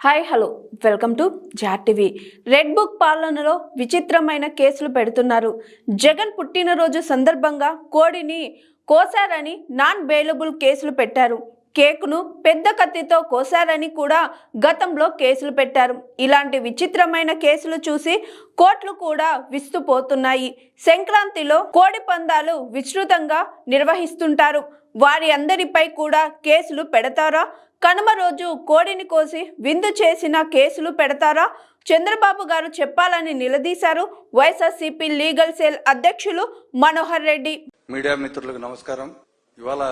Hi hello. Welcome to జాట్ TV. Red book పాలనలో విచిత్రమైన కేసులు పెడుతున్నారు. జగన్ పుట్టినరోజు సందర్భంగా కోడిని కోసారని నాన్ బెయిలబుల్ కేసులు పెట్టారు. కేకును పెద్ద కత్తితో కోసారని కూడా గతంలో కేసులు పెట్టారు. ఇలాంటి విచిత్రమైన కేసులు చూసి కోర్టులు కూడా విస్తుపోతున్నాయి. సంక్రాంతిలో కోడి పందాలు విస్తృతంగా నిర్వహిస్తుంటారు. వారి అందరిపై కూడా కేసులు పెడతారా? కనుమ రోజు కోడిని కోసి విందు చేసిన కేసులు పెడతారా? చంద్రబాబు గారు చెప్పాలని నిలదీశారు వైఎస్ఆర్సీపీ లీగల్ సెల్ అధ్యక్షులు మనోహర్ రెడ్డి. మీడియా మిత్రులకు నమస్కారం. ఇవాళ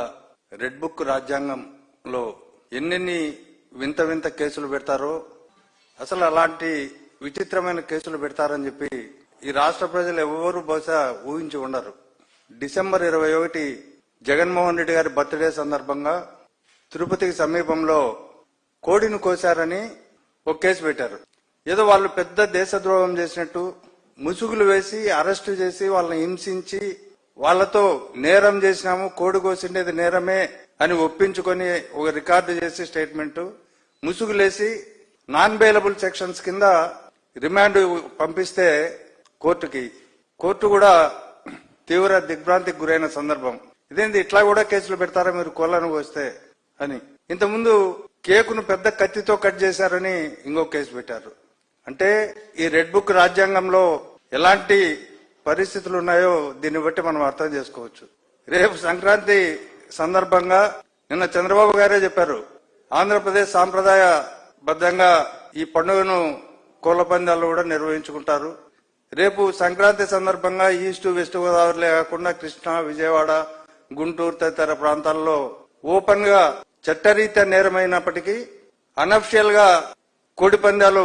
రెడ్ బుక్ రాజ్యాంగంలో ఎన్నెన్ని వింత వింత కేసులు పెడతారో అసలు అలాంటి విచిత్రమైన కేసులు పెడతారని చెప్పి ఈ రాష్ట్ర ప్రజలు ఎవరు బహుశా ఊహించి ఉండరు. డిసెంబర్ ఇరవై ఒకటి జగన్మోహన్ రెడ్డి గారి బర్త్డే సందర్భంగా తిరుపతికి సమీపంలో కోడిని కోశారని ఒక కేసు పెట్టారు. ఏదో వాళ్ళు పెద్ద దేశద్రోహం చేసినట్టు ముసుగులు వేసి అరెస్టు చేసి వాళ్ళని హింసించి వాళ్ళతో నేరం చేసినాము కోడి కోసిండేది నేరమే అని ఒప్పించుకొని ఒక రికార్డు చేసి స్టేట్మెంట్. ముసుగులేసి నాన్ బెయిలబుల్ సెక్షన్స్ కింద రిమాండ్ పంపిస్తే కోర్టుకి. కోర్టు కూడా తీవ్ర దిగ్భ్రాంతికి గురైన సందర్భం. ఇదేంది ఇట్లా కూడా కేసులు పెడతారా మీరు కోళ్ళను కోస్తే? అని. ఇంతకుముందు కేకును పెద్ద కత్తితో కట్ చేశారని ఇంకో కేసు పెట్టారు. అంటే ఈ రెడ్ బుక్ రాజ్యాంగంలో ఎలాంటి పరిస్థితులు ఉన్నాయో దీన్ని బట్టి మనం అర్థం చేసుకోవచ్చు. రేపు సంక్రాంతి సందర్భంగా నిన్న చంద్రబాబు గారే చెప్పారు ఆంధ్రప్రదేశ్ సాంప్రదాయ బద్దంగా ఈ పండుగను కోళ్ళ పందాలు కూడా నిర్వహించుకుంటారు. రేపు సంక్రాంతి సందర్భంగా ఈస్ట్ వెస్ట్ గోదావరిలే కాకుండా కృష్ణా విజయవాడ గుంటూరు తదితర ప్రాంతాల్లో ఓపెన్గా చట్టరీత్యా నేరమైనప్పటికీ అనఫిషియల్గా కోడి పందాలు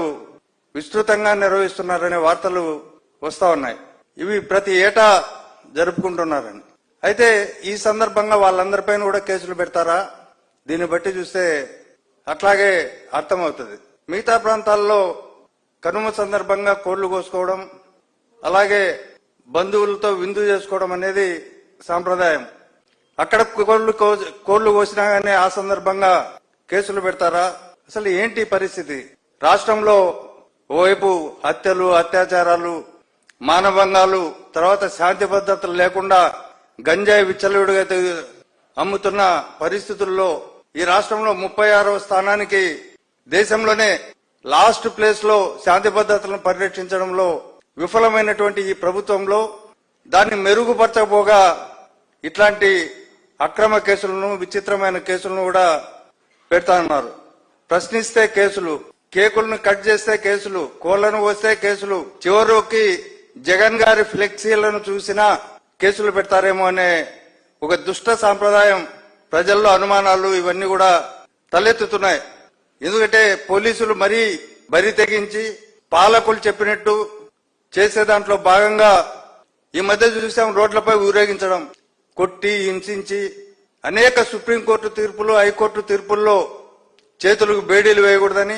విస్తృతంగా నిర్వహిస్తున్నారనే వార్తలు వస్తా ఉన్నాయి. ఇవి ప్రతి ఏటా జరుపుకుంటున్నారని. అయితే ఈ సందర్భంగా వాళ్ళందరిపైన కూడా కేసులు పెడతారా? దీన్ని బట్టి చూస్తే అట్లాగే అర్థమవుతుంది. మిగతా ప్రాంతాల్లో కనుమ సందర్భంగా కోళ్ళు కోసుకోవడం అలాగే బంధువులతో విందు చేసుకోవడం అనేది సాంప్రదాయం. అక్కడ కోళ్ళు కో- కోళ్ళు కోసినా గానీ ఆ సందర్భంగా కేసులు పెడతారా? అసలు ఏంటి పరిస్థితి? రాష్ట్రంలో ఓవైపు హత్యలు అత్యాచారాలు మానభంగాలు తర్వాత శాంతి భద్రతలు లేకుండా గంజాయి విచ్చలవిడిగా అమ్ముతున్న పరిస్థితుల్లో ఈ రాష్ట్రంలో ముప్పై ఆరవ స్థానానికి దేశంలోనే లాస్ట్ ప్లేస్లో శాంతి భద్రతలను పరిరక్షించడంలో విఫలమైనటువంటి ఈ ప్రభుత్వంలో దాన్ని మెరుగుపరచకపోగా ఇట్లాంటి అక్రమ కేసులను విచిత్రమైన కేసులను కూడా పెడతా ఉన్నారు ప్రశ్నిస్తే కేసులు కేకులను కట్ చేస్తే కేసులు కోళ్ళను వస్తే కేసులు చివరికి జగన్ గారి ఫ్లెక్సీలను చూసినా కేసులు పెడతారేమో అనే ఒక దుష్ట సాంప్రదాయం ప్రజల్లో అనుమానాలు ఇవన్నీ కూడా తలెత్తుతున్నాయి. ఎందుకంటే పోలీసులు మరీ బరి తెగించి పాలకులు చెప్పినట్టు చేసే దాంట్లో భాగంగా ఈ మధ్య చూసాం రోడ్లపై ఊరేగించడం. కొట్టి హింసించి అనేక సుప్రీంకోర్టు తీర్పులు హైకోర్టు తీర్పుల్లో చేతులకు బేడీలు వేయకూడదని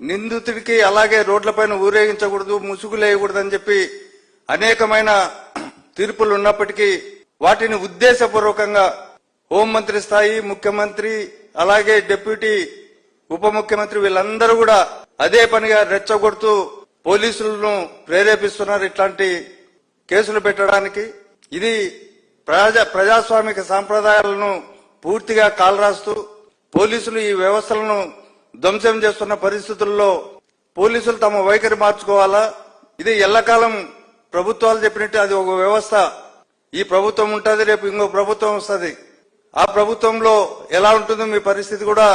నిందితుడికి అలాగే రోడ్లపైన ఊరేగించకూడదు ముసుగులు వేయకూడదని చెప్పి అనేకమైన తీర్పులు ఉన్నప్పటికీ వాటిని ఉద్దేశపూర్వకంగా హోంమంత్రి స్థాయి ముఖ్యమంత్రి అలాగే డిప్యూటీ ఉప ముఖ్యమంత్రి వీళ్ళందరూ కూడా అదే పనిగా రెచ్చగొడుతూ పోలీసులను ప్రేరేపిస్తున్నారు ఇట్లాంటి కేసులు పెట్టడానికి. ఇది ప్రజా ప్రజాస్వామిక సాంప్రదాయాలను పూర్తిగా కాలరాస్తూ పోలీసులు ఈ వ్యవస్థలను ధ్వంసం చేస్తున్న పరిస్థితుల్లో పోలీసులు తమ వైఖరి మార్చుకోవాలా? ఇది ఎల్లకాలం ప్రభుత్వాలు చెప్పినట్టు అది ఒక వ్యవస్థ. ఈ ప్రభుత్వం ఉంటుంది రేపు ఇంకో ప్రభుత్వం వస్తుంది. ఆ ప్రభుత్వంలో ఎలా ఉంటుందో మీ పరిస్థితి కూడా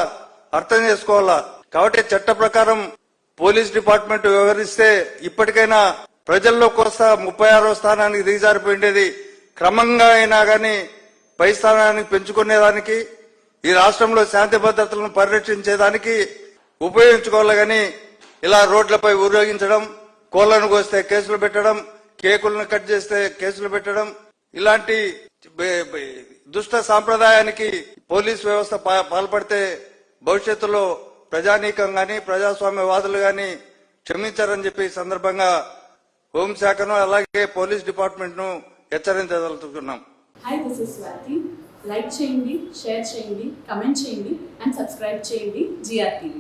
అర్థం చేసుకోవాలా? కాబట్టి చట్ట ప్రకారం పోలీస్ డిపార్ట్మెంట్ వ్యవహరిస్తే ఇప్పటికైనా ప్రజల్లో కోస్తా ముప్పై ఆరో స్థానానికి దిగజారిపోయిండేది క్రమంగా అయినా కానీ పై స్థానాన్ని పెంచుకునేదానికి ఈ రాష్ట్రంలో శాంతి భద్రతలను పరిరక్షించేదానికి ఉపయోగించుకోవాలి కానీ ఇలా రోడ్లపై ఊరేగించడం కోళ్ళను కోస్తే కేసులు పెట్టడం కేకులను కట్ చేస్తే కేసులు పెట్టడం ఇలాంటి దుష్ట సాంప్రదాయానికి పోలీస్ వ్యవస్థ పాల్పడితే భవిష్యత్తులో ప్రజానీకం గాని ప్రజాస్వామ్యవాదులు గాని క్షమించారని చెప్పి సందర్భంగా హోంశాఖను అలాగే పోలీస్ డిపార్ట్మెంట్ను హెచ్చరించదలుచుకున్నాం hi this is Swathi like చేయండి షేర్ చేయండి కమెంట్ చేయండి అండ్ సబ్స్క్రైబ్ చేయండి జిఆర్టీవీ